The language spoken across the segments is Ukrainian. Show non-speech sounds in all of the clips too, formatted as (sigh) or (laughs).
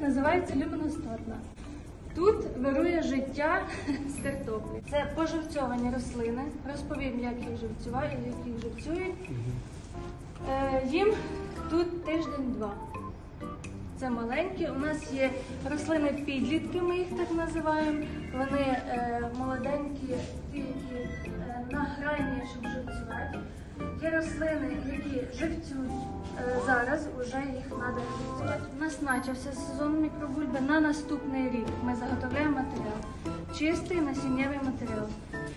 називається люминосторна. Тут вирує життя (laughs) з картоплі. Це поживцьовані рослини. Розповім, як їх живцювають, як їх живцюють. Е, їм тут тиждень-два. Це маленькі. У нас є рослини підлітки, ми їх так називаємо. Вони е, молоденькі, ті, які е, на грані, щоб живцювати. Є рослини, які живцюють е, зараз, вже їх треба живцювати. У нас почався сезон мікробульби. На наступний рік ми заготовляємо матеріал. Чистий насіннєвий матеріал.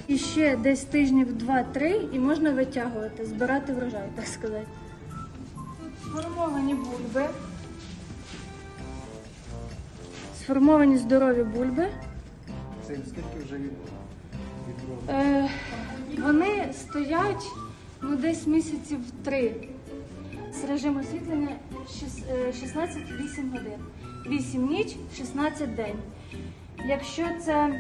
І ще десь тижнів 2-3 і можна витягувати, збирати врожай, так сказати. Тут сформовані бульби. Сформовані здорові бульби. Це скільки вже від Е, вони стоять ну, десь місяців три. З режиму освітлення е, 16-8 годин. 8 ніч, 16 день. Якщо це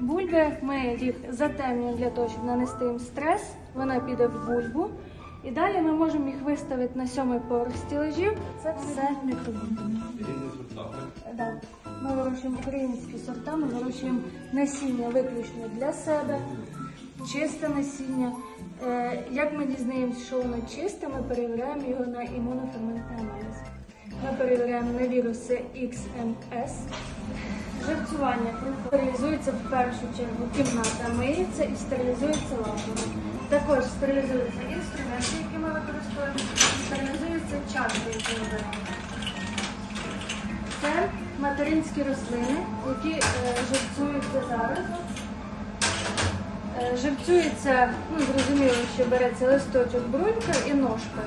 бульби, ми їх затемнюємо для того, щоб нанести їм стрес, вона піде в бульбу. І далі ми можемо їх виставити на сьомий поверх стілежів. Це все мікробульби. Да. Ми вирощуємо українські сорта, ми вирощуємо насіння виключно для себе, чисте насіння. Е, як ми дізнаємося, що воно чисте, ми перевіряємо його на імуноферментний аналіз. Ми перевіряємо на віруси XMS. Живцювання стерилізується в першу чергу кімната миється і стерилізується лампами. Також стерилізуються інструменти, які ми використовуємо, стерилізуються чашки, які ми беремо. Це материнські рослини, які е, живцюються зараз. Живцюється, ну зрозуміло, що береться листочок, брунька і ножка.